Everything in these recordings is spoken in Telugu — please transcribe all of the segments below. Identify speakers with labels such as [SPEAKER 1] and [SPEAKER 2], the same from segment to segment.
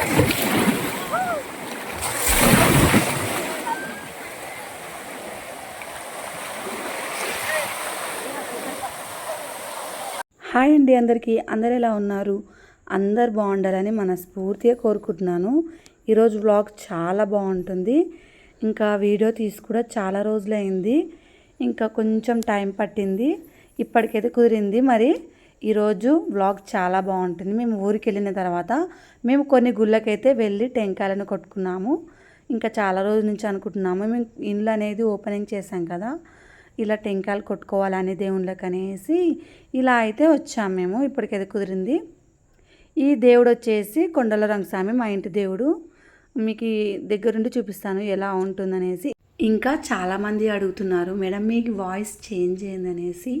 [SPEAKER 1] హాయ్ అండి అందరికీ. అందరు ఎలా ఉన్నారు? అందరు బాగుండాలని మనస్ఫూర్తిగా కోరుకుంటున్నాను. ఈరోజు వ్లాగ్ చాలా బాగుంటుంది. ఇంకా వీడియో తీసి కూడా చాలా రోజులైంది. ఇంకా కొంచెం టైం పట్టింది. ఇప్పటికైతే కుదిరింది. మరి ఈరోజు వ్లాగ్ చాలా బాగుంటుంది. మేము ఊరికి వెళ్ళిన తర్వాత మేము కొన్ని గుళ్ళకైతే వెళ్ళి టెంకాయలను కొట్టుకున్నాము. ఇంకా చాలా రోజుల నుంచి అనుకుంటున్నాము. మేము ఇండ్లు అనేది ఓపెనింగ్ చేసాం కదా. ఇలా టెంకాయలు కొట్టుకోవాలని దేవుళ్ళకి అనేసి ఇలా అయితే వచ్చాము మేము. ఇప్పటికైతే కుదిరింది. ఈ దేవుడు వచ్చేసి కొండల రంగస్వామి మా ఇంటి దేవుడు. మీకు దగ్గరుండి చూపిస్తాను ఎలా ఉంటుందనేసి. ఇంకా చాలామంది అడుగుతున్నారు మేడం మీకు వాయిస్ చేంజ్ అయిందనేసి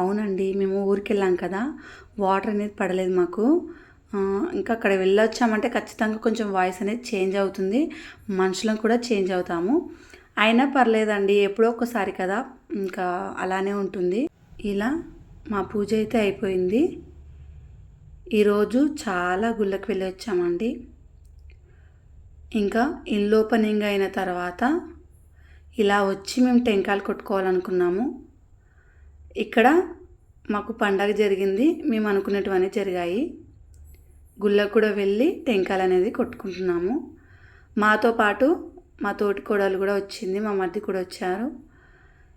[SPEAKER 1] అవునండి మేము ఊరికి వెళ్ళాం కదా. వాటర్ అనేది పడలేదు మాకు. ఇంకా అక్కడ వెళ్ళొచ్చామంటే ఖచ్చితంగా కొంచెం వాయిస్ అనేది చేంజ్ అవుతుంది. మనుషులం కూడా చేంజ్ అవుతాము. అయినా పర్లేదండి ఎప్పుడో ఒకసారి కదా. ఇంకా అలానే ఉంటుంది. ఇలా మా పూజ అయితే అయిపోయింది. ఈరోజు చాలా గుళ్ళకి వెళ్ళి వచ్చామండి. ఇంకా ఇల్లు ఓపెనింగ్ అయిన తర్వాత ఇలా వచ్చి మేము టెంకాయలు కొట్టుకోవాలనుకున్నాము. ఇక్కడ మాకు పండగ జరిగింది. మేము అనుకున్నటువన్నీ జరిగాయి. గుళ్ళకు కూడా వెళ్ళి టెంకాయలు అనేది కొట్టుకుంటున్నాము. మాతో పాటు మా తోటి కోడలు కూడా వచ్చింది. మా మధ్య కూడా వచ్చారు.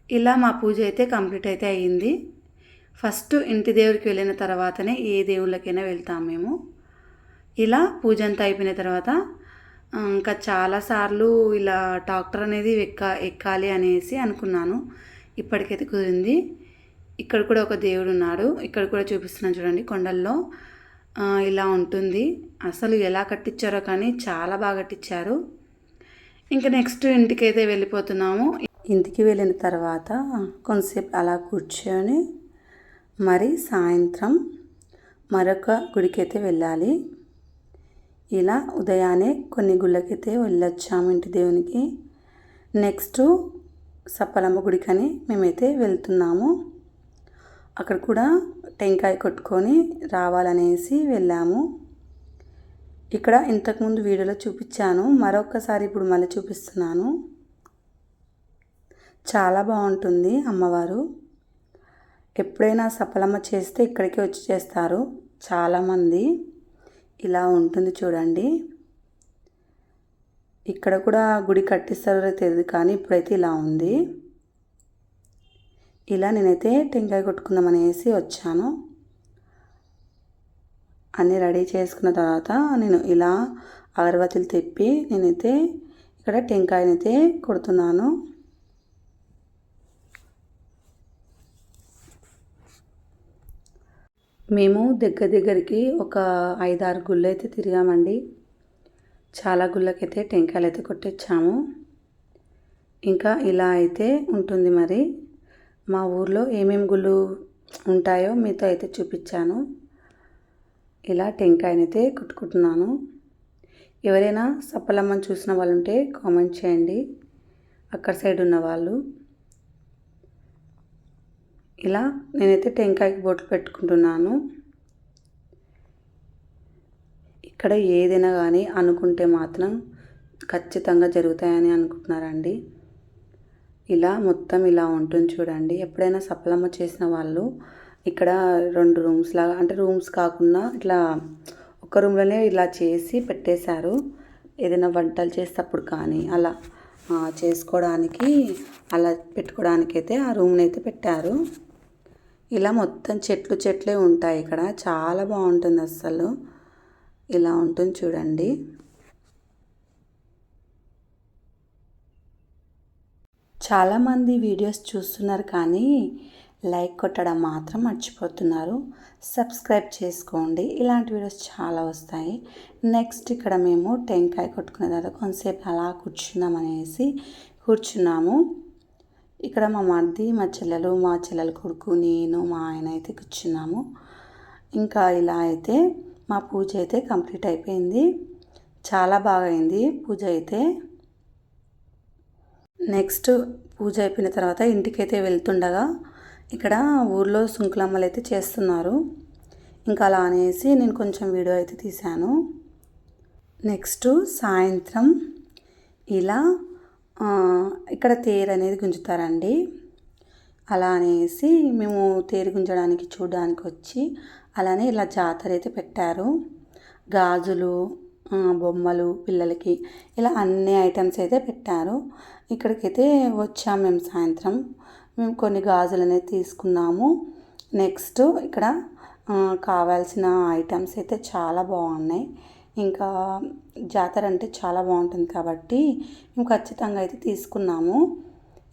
[SPEAKER 1] ఇలా మా పూజ అయితే కంప్లీట్ అయితే అయ్యింది ఫస్ట్ ఇంటి దేవుడికి వెళ్ళిన తర్వాతనే ఏ దేవుళ్ళకైనా వెళ్తాం మేము. ఇలా పూజ అంతా అయిపోయిన తర్వాత ఇంకా చాలాసార్లు ఇలా డాక్టర్ అనేది ఎక్క ఎక్కాలి అనేసి అనుకున్నాను. ఇప్పటికైతే కుదిరింది. ఇక్కడ కూడా ఒక దేవుడు ఉన్నాడు. ఇక్కడ కూడా చూపిస్తున్నాను చూడండి కొండల్లో. ఇలా ఉంటుంది. అసలు ఎలా కట్టించారో కానీ చాలా బాగా కట్టించారు. ఇంకా నెక్స్ట్ ఇంటికి అయితే వెళ్ళిపోతున్నాము. ఇంటికి వెళ్ళిన తర్వాత కొంతసేపు అలా కూర్చొని మరి సాయంత్రం మరొక గుడికి అయితే వెళ్ళాలి. ఇలా ఉదయాన్నే కొన్ని గుళ్ళకైతే వెళ్ళొచ్చాము ఇంటి దేవునికి. నెక్స్ట్ సప్పలమ్మ గుడికని మేమైతే వెళ్తున్నాము. అక్కడ కూడా టెంకాయ కొట్టుకొని రావాలనేసి వెళ్ళాము. ఇక్కడ ఇంతకుముందు వీడియోలో చూపించాను. మరొకసారి ఇప్పుడు మళ్ళీ చూపిస్తున్నాను. చాలా బాగుంటుంది అమ్మవారు. ఎప్పుడైనా సఫలమ్మ చేస్తే ఇక్కడికి వచ్చి చేస్తారు. చాలామంది ఇలా ఉంటుంది చూడండి. ఇక్కడ కూడా గుడి కట్టిస్తారో తెలియదు కానీ ఇప్పుడైతే ఇలా ఉంది. ఇలా నేనైతే టెంకాయ కొట్టుకుందామనేసి వచ్చాను. అన్నీ రెడీ చేసుకున్న తర్వాత నేను ఇలా అగరబత్తులు తెప్పి నేనైతే ఇక్కడ టెంకాయనైతే కొడుతున్నాను. మేము దగ్గర దగ్గరికి ఒక ఐదారు గుళ్ళు అయితే తిరిగామండి. చాలా గుళ్ళకైతే టెంకాయలు అయితే కొట్టించాము. ఇంకా ఇలా అయితే ఉంటుంది మరి. మా ఊర్లో ఏమేమి గుళ్ళు ఉంటాయో మీతో అయితే చూపించాను. ఇలా టెంకాయనైతే కుట్టుకుంటున్నాను. ఎవరైనా సప్పలమ్మని చూసిన వాళ్ళు ఉంటే కామెంట్ చేయండి. అక్కడ సైడ్ ఉన్న వాళ్ళు. ఇలా నేనైతే టెంకాయకి బొట్లు పెట్టుకుంటున్నాను. ఇక్కడ ఏదైనా కానీ అనుకుంటే మాత్రం ఖచ్చితంగా జరుగుతాయని అనుకుంటున్నారండి. ఇలా మొత్తం ఇలా ఉంటుంది చూడండి. ఎప్పుడైనా సఫలమ్మ చేసిన వాళ్ళు ఇక్కడ రెండు రూమ్స్ లాగా అంటే రూమ్స్ కాకుండా ఇట్లా ఒక రూమ్లోనే ఇలా చేసి పెట్టేశారు. ఏదైనా వంటలు చేసేటప్పుడు కానీ అలా చేసుకోవడానికి అలా పెట్టుకోవడానికి అయితే ఆ రూమ్ని అయితే పెట్టారు. ఇలా మొత్తం చెట్లు చెట్లే ఉంటాయి ఇక్కడ. చాలా బాగుంటుంది అస్సలు. ఇలా ఉంటుంది చూడండి. చాలామంది వీడియోస్ చూస్తున్నారు కానీ లైక్ కొట్టడం మాత్రం మర్చిపోతున్నారు. సబ్స్క్రైబ్ చేసుకోండి. ఇలాంటి వీడియోస్ చాలా వస్తాయి. నెక్స్ట్ ఇక్కడ మేము టెంకాయ కొట్టుకునే తర్వాత కొంతసేపు అలా కూర్చుందాం అనేసి కూర్చున్నాము. ఇక్కడ మా మర్ది మా చెల్లెలు మా చెల్లెల కొడుకు నేను మా ఆయన అయితే కూర్చున్నాము. ఇంకా ఇలా అయితే మా పూజ అయితే కంప్లీట్ అయిపోయింది. చాలా బాగా అయింది. పూజ అయితే నెక్స్ట్ పూజ అయిపోయిన తర్వాత ఇంటికైతే వెళ్తుండగా ఇక్కడ ఊర్లో సుంకులమ్మలు అయితే చేస్తున్నారు. ఇంకా అలా అనేసి నేను కొంచెం వీడియో అయితే తీశాను. నెక్స్ట్ సాయంత్రం ఇలా ఇక్కడ తేరు అనేది గుంజుతారండి. అలా అనేసి మేము తేరు గుంజడానికి చూడడానికి వచ్చి అలానే ఇలా జాతర అయితే పెట్టారు. గాజులు బొమ్మలు పిల్లలకి ఇలా అన్ని ఐటమ్స్ అయితే పెట్టారు. ఇక్కడికైతే వచ్చాము మేము సాయంత్రం. మేము కొన్ని గాజులు అనేది తీసుకున్నాము. నెక్స్ట్ ఇక్కడ కావాల్సిన ఐటమ్స్ అయితే చాలా బాగున్నాయి. ఇంకా జాతర అంటే చాలా బాగుంటుంది కాబట్టి మేము ఖచ్చితంగా అయితే తీసుకున్నాము.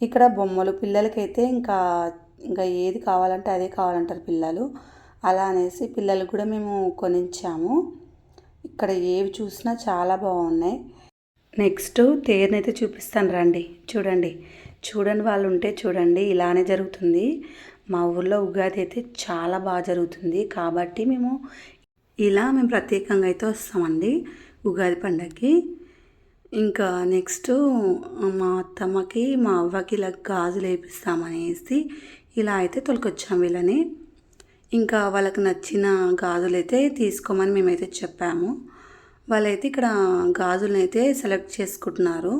[SPEAKER 1] ఇక్కడ బొమ్మలు పిల్లలకైతే ఇంకా ఇంకా ఏది కావాలంటే అదే కావాలంటారు పిల్లలు. అలా అనేసి పిల్లలకు కూడా మేము కొనించాము ఇక్కడ ఏవి చూసినా చాలా బాగున్నాయి. నెక్స్ట్ తేరునైతే చూపిస్తాను రండి. చూడండి. చూడని వాళ్ళు ఉంటే చూడండి. ఇలానే జరుగుతుంది. మా ఊర్లో ఉగాది అయితే చాలా బాగా జరుగుతుంది. కాబట్టి మేము ఇలా మేము ప్రత్యేకంగా అయితే వస్తామండి ఉగాది పండగకి ఇంకా నెక్స్ట్ మా అత్తమ్మకి మా అవ్వకి ఇలా గాజులు వేపిస్తామనేసి ఇలా అయితే తొలకొచ్చాం వీళ్ళని. ఇంకా వాళ్ళకి నచ్చిన గాజులు అయితే తీసుకోమని మేమైతే చెప్పాము. వాళ్ళైతే ఇక్కడ గాజులను అయితే సెలెక్ట్ చేసుకుంటున్నారు.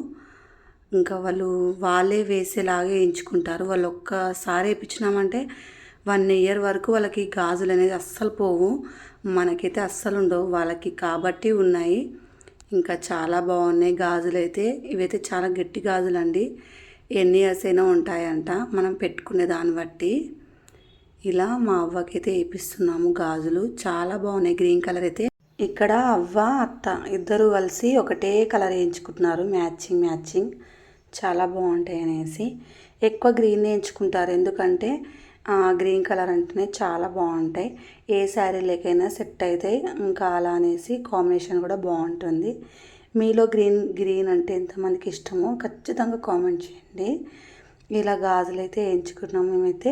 [SPEAKER 1] ఇంకా వాళ్ళు వాళ్ళే వేసేలాగే ఎంచుకుంటారు. వాళ్ళు ఒక్కసారి వేయించినామంటే వన్ ఇయర్ వరకు వాళ్ళకి గాజులు అనేది అస్సలు పోవు. మనకైతే అస్సలు ఉండవు. వాళ్ళకి కాబట్టి ఉన్నాయి. ఇంకా చాలా బాగున్నాయి గాజులు అయితే ఇవైతే చాలా గట్టి గాజులు అండి ఎన్ని ఇయర్స్ అయినా ఉంటాయంట మనం పెట్టుకునే దాన్ని బట్టి. ఇలా మా అవ్వకైతే వేపిస్తున్నాము గాజులు. చాలా బాగున్నాయి గ్రీన్ కలర్ అయితే. ఇక్కడ అవ్వ అత్త ఇద్దరు కలిసి ఒకటే కలర్ వేయించుకుంటున్నారు. Matching matching. చాలా బాగుంటాయి అనేసి. ఎక్కువ గ్రీన్ వేయించుకుంటారు. ఎందుకంటే గ్రీన్ కలర్ అంటేనే చాలా బాగుంటాయి. ఏ శారీలకైనా సెట్ అవుతాయి ఇంకా అలా అనేసి కాంబినేషన్ కూడా బాగుంటుంది. మీలో గ్రీన్ గ్రీన్ అంటే ఎంతమందికి ఇష్టమో ఖచ్చితంగా కామెంట్ చేయండి. ఇలా గాజులు అయితే వేయించుకున్నాము మేమైతే.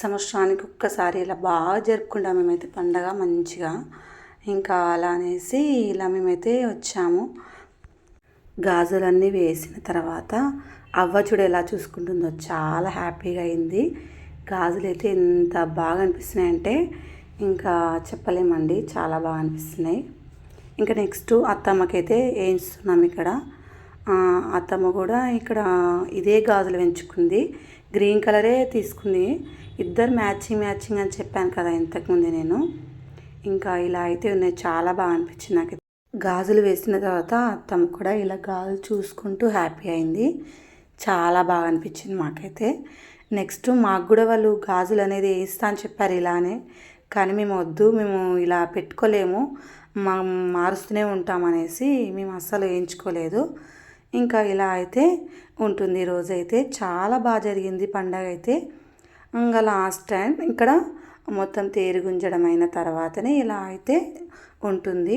[SPEAKER 1] సంవత్సరానికి ఒక్కసారి ఇలా బాగా జరుపుకుంటాం మేమైతే పండగ మంచిగా. ఇంకా అలా అనేసి ఇలా మేమైతే వచ్చాము. గాజులన్నీ వేసిన తర్వాత అవ్వ చూడు ఎలా చూసుకుంటుందో చాలా హ్యాపీగా అయింది. గాజులు అయితే ఎంత బాగా అనిపిస్తున్నాయంటే ఇంకా చెప్పలేమండి చాలా బాగా అనిపిస్తున్నాయి. ఇంకా నెక్స్ట్ అత్తమ్మకైతే వేయిస్తున్నాం ఇక్కడ? అత్తమ్మ కూడా ఇక్కడ ఇదే గాజులు పెంచుకుంది. గ్రీన్ కలరే తీసుకుంది. ఇద్దరు మ్యాచింగ్ మ్యాచింగ్ అని చెప్పాను కదా ఇంతకుముందే నేను. ఇంకా ఇలా అయితే ఉన్నాయి. చాలా బాగా అనిపించింది నాకు. గాజులు వేసిన తర్వాత అత్తమ్మ కూడా ఇలా గాజులు చూసుకుంటూ హ్యాపీ అయింది. చాలా బాగా అనిపించింది మాకైతే. నెక్స్ట్ మాకు కూడా వాళ్ళు గాజులు అనేది వేయిస్తా అని చెప్పారు ఇలానే. కానీ మేము వద్దు మేము ఇలా పెట్టుకోలేము. మా మారుస్తూనే ఉంటాం అనేసి మేము అస్సలు వేయించుకోలేదు. ఇంకా ఇలా అయితే ఉంటుంది ఈరోజు అయితే. చాలా బాగా జరిగింది పండగ అయితే. ఇంకా లాస్ట్ టైం ఇక్కడ మొత్తం తేరు గుంజడం అయిన తర్వాతనే ఇలా అయితే ఉంటుంది.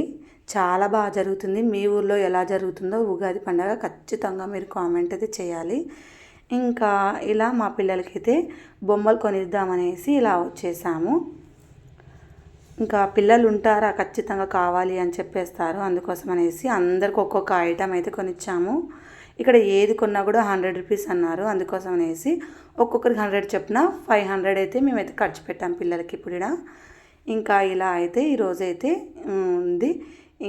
[SPEAKER 1] చాలా బాగా జరుగుతుంది. మీ ఊర్లో ఎలా జరుగుతుందో ఉగాది పండగ ఖచ్చితంగా మీరు కామెంట్ అయితే చేయాలి. ఇంకా ఇలా మా పిల్లలకైతే బొమ్మలు కొనిద్దామనేసి ఇలా వచ్చేసాము. ఇంకా పిల్లలు ఉంటారా ఖచ్చితంగా కావాలి అని చెప్పేస్తారు. అందుకోసం అనేసి అందరికి ఒక్కొక్క ఐటమ్ అయితే కొనిచ్చాము. ఇక్కడ ఏది కొన్నా కూడా హండ్రెడ్ రూపీస్ అన్నారు. అందుకోసం అనేసి ఒక్కొక్కరికి హండ్రెడ్ చెప్పిన ఫైవ్ హండ్రెడ్ అయితే మేమైతే ఖర్చు పెట్టాం పిల్లలకి ఇప్పుడు ఇంకా ఇలా అయితే ఈరోజు అయితే ఉంది.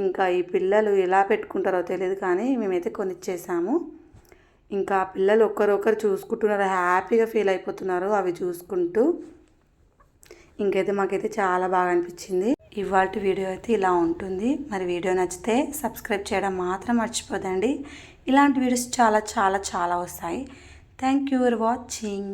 [SPEAKER 1] ఇంకా ఈ పిల్లలు ఎలా పెట్టుకుంటారో తెలియదు కానీ మేమైతే కొనిచ్చేసాము. ఇంకా పిల్లలు ఒక్కరొకరు చూసుకుంటున్నారు. హ్యాపీగా ఫీల్ అయిపోతున్నారు అవి చూసుకుంటూ. ఇంకైతే మాకైతే చాలా బాగా అనిపించింది. ఇవాళ వీడియో అయితే ఇలా ఉంటుంది. మరి వీడియో నచ్చితే సబ్స్క్రైబ్ చేయడం మాత్రం మర్చిపోదండి. ఇలాంటి వీడియోస్ చాలా చాలా చాలా వస్తాయి. Thank you for watching